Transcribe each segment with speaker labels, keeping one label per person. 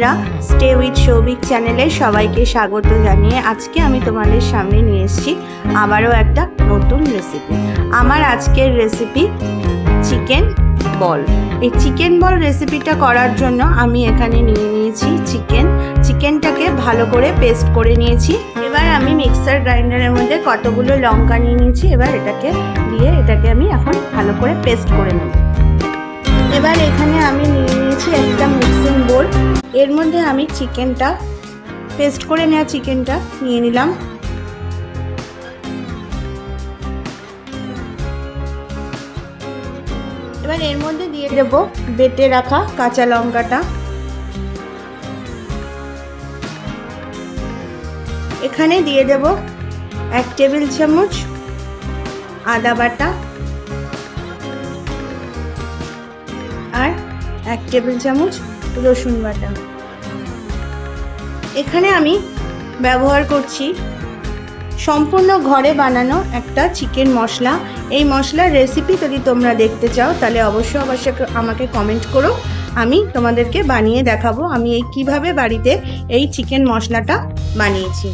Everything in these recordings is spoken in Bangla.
Speaker 1: বন্ধুরা স্টে উইথ সৌভিক চ্যানেলে সবাইকে স্বাগত জানিয়ে আজকে আমি তোমাদের সামনে নিয়ে এসেছি আবারও একটা নতুন রেসিপি আমার আজকের রেসিপি চিকেন বল এই চিকেন বল রেসিপিটা করার জন্য আমি এখানে নিয়ে নিয়েছি চিকেন চিকেনটাকে ভালো করে পেস্ট করে নিয়েছি। এবার আমি মিক্সার গ্রাইন্ডারের মধ্যে কতগুলো লঙ্কা নিয়ে নিয়েছি, এবার এটাকে দিয়ে এটাকে আমি এখন ভালো করে পেস্ট করে নেব। এবার এখানে আমি নিয়ে নিয়েছি একটা মিক্সিং বোল এর মধ্যে আমি চিকেনটা পেস্ট করে নেওয়া চিকেনটা নিয়ে নিলাম। এবার এর মধ্যে দিয়ে দেব বেটে রাখা কাঁচা লঙ্কাটা। এখানে দিয়ে দেব এক টেবিল চামচ আদা বাটা। এক টেবিল চামচ রসুন বাটা। এখানে আমি ব্যবহার করছি সম্পূর্ণ ঘরে বানানো একটা চিকেন মশলা। এই মশলার রেসিপি যদি তোমরা দেখতে চাও, তাহলে অবশ্যই অবশ্যই আমাকে কমেন্ট করো। আমি তোমাদেরকে বানিয়ে দেখাবো আমি এই কীভাবে বাড়িতে এই চিকেন মশলাটা বানিয়েছি।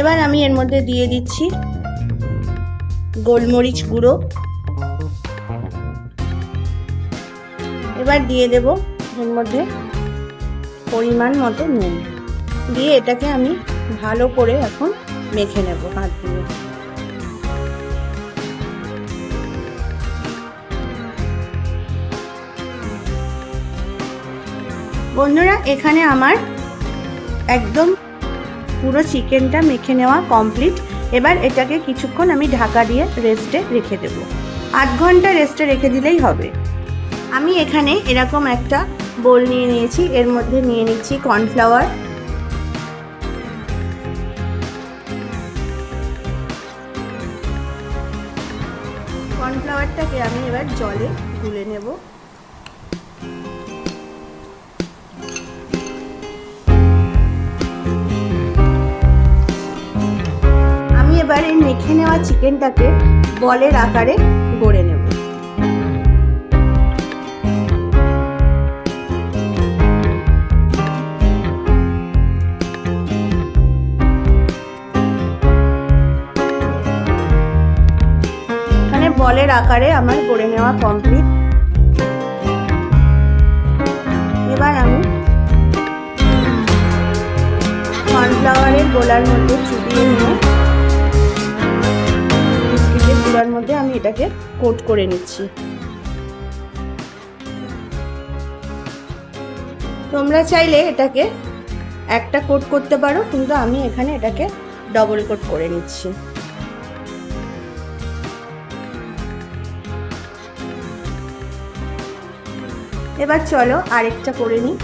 Speaker 1: এবার আমি এর মধ্যে দিয়ে দিচ্ছি গোলমরিচ গুঁড়ো। এবার দিয়ে দেব এর মধ্যে পরিমাণ মতো নুন। দিয়ে এটাকে আমি ভালো করে এখন মেখে নেব হাত দিয়ে। বন্ধুরা, এখানে আমার একদম পুরো চিকেনটা মেখে নেওয়া কমপ্লিট। এবার এটাকে কিছুক্ষণ আমি ঢাকা দিয়ে রেস্টে রেখে দেব। আধ ঘণ্টা রেস্টে রেখে দিলেই হবে। আমি এখানে এরকম একটা বোল নিয়ে নিয়েছি। এর মধ্যে নিয়ে নিচ্ছি কর্নফ্লাওয়ার। কর্নফ্লাওয়ারটাকে আমি এবার জলে গুলে নেব। আমি এবার এই মেখে নেওয়া চিকেনটাকে বলের আকারে গড়ে নেব। বলের আকারে আমার গড়ে নেওয়া কমপ্লিট এবার আমি কর্নফ্লাওয়ারের গোলার মধ্যে চুবিয়ে নিয়ে বিস্কিটের গুঁড়ার মধ্যে আমি এটাকে কোট করে নিচ্ছি। তোমরা চাইলে এটাকে একটা কোট করতে পারো, কিন্তু আমি এখানে এটাকে ডবল কোট করে নিচ্ছি। এবার চলো আরেকটা করে নিই।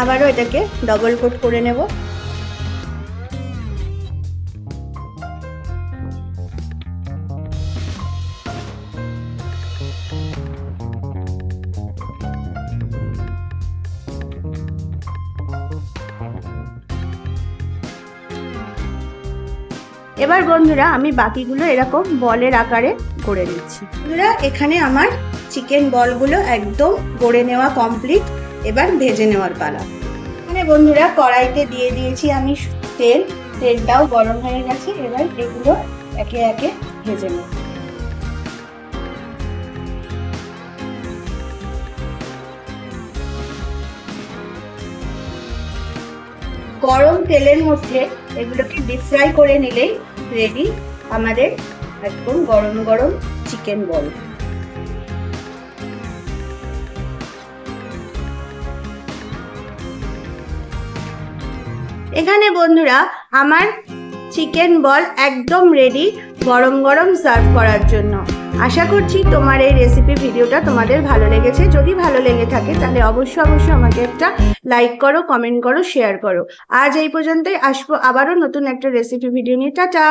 Speaker 1: আবারও এটাকে ডবল কোট করে নেব। এবার বন্ধুরা, আমি বাকিগুলো এরকম বলের আকারে গড়ে নিচ্ছি। বন্ধুরা, এখানে আমার চিকেন বলগুলো একদম গড়ে নেওয়া কমপ্লিট এবার ভেজে নেওয়ার পালা। এখানে বন্ধুরা, কড়াইতে দিয়ে দিয়েছি আমি তেল। তেলটাও গরম হয়ে গেছে, এবার এগুলো একে একে ভেজে নেব। গরম তেলের মধ্যে এগুলোকে ডিপ ফ্রাই করে নিলেই রেডি আমাদের একদম গরম গরম চিকেন বল এখানে বন্ধুরা, আমার চিকেন বল একদম রেডি গরম গরম সার্ভ করার জন্য। আশা করছি তোমার এই রেসিপি ভিডিওটা তোমাদের ভালো লেগেছে। যদি ভালো লেগে থাকে, তাহলে অবশ্যই অবশ্যই আমাকে একটা লাইক করো কমেন্ট করো শেয়ার করো। আজ এই পর্যন্তই। আসব আবারও নতুন একটা রেসিপি ভিডিও নিয়ে। টাটা!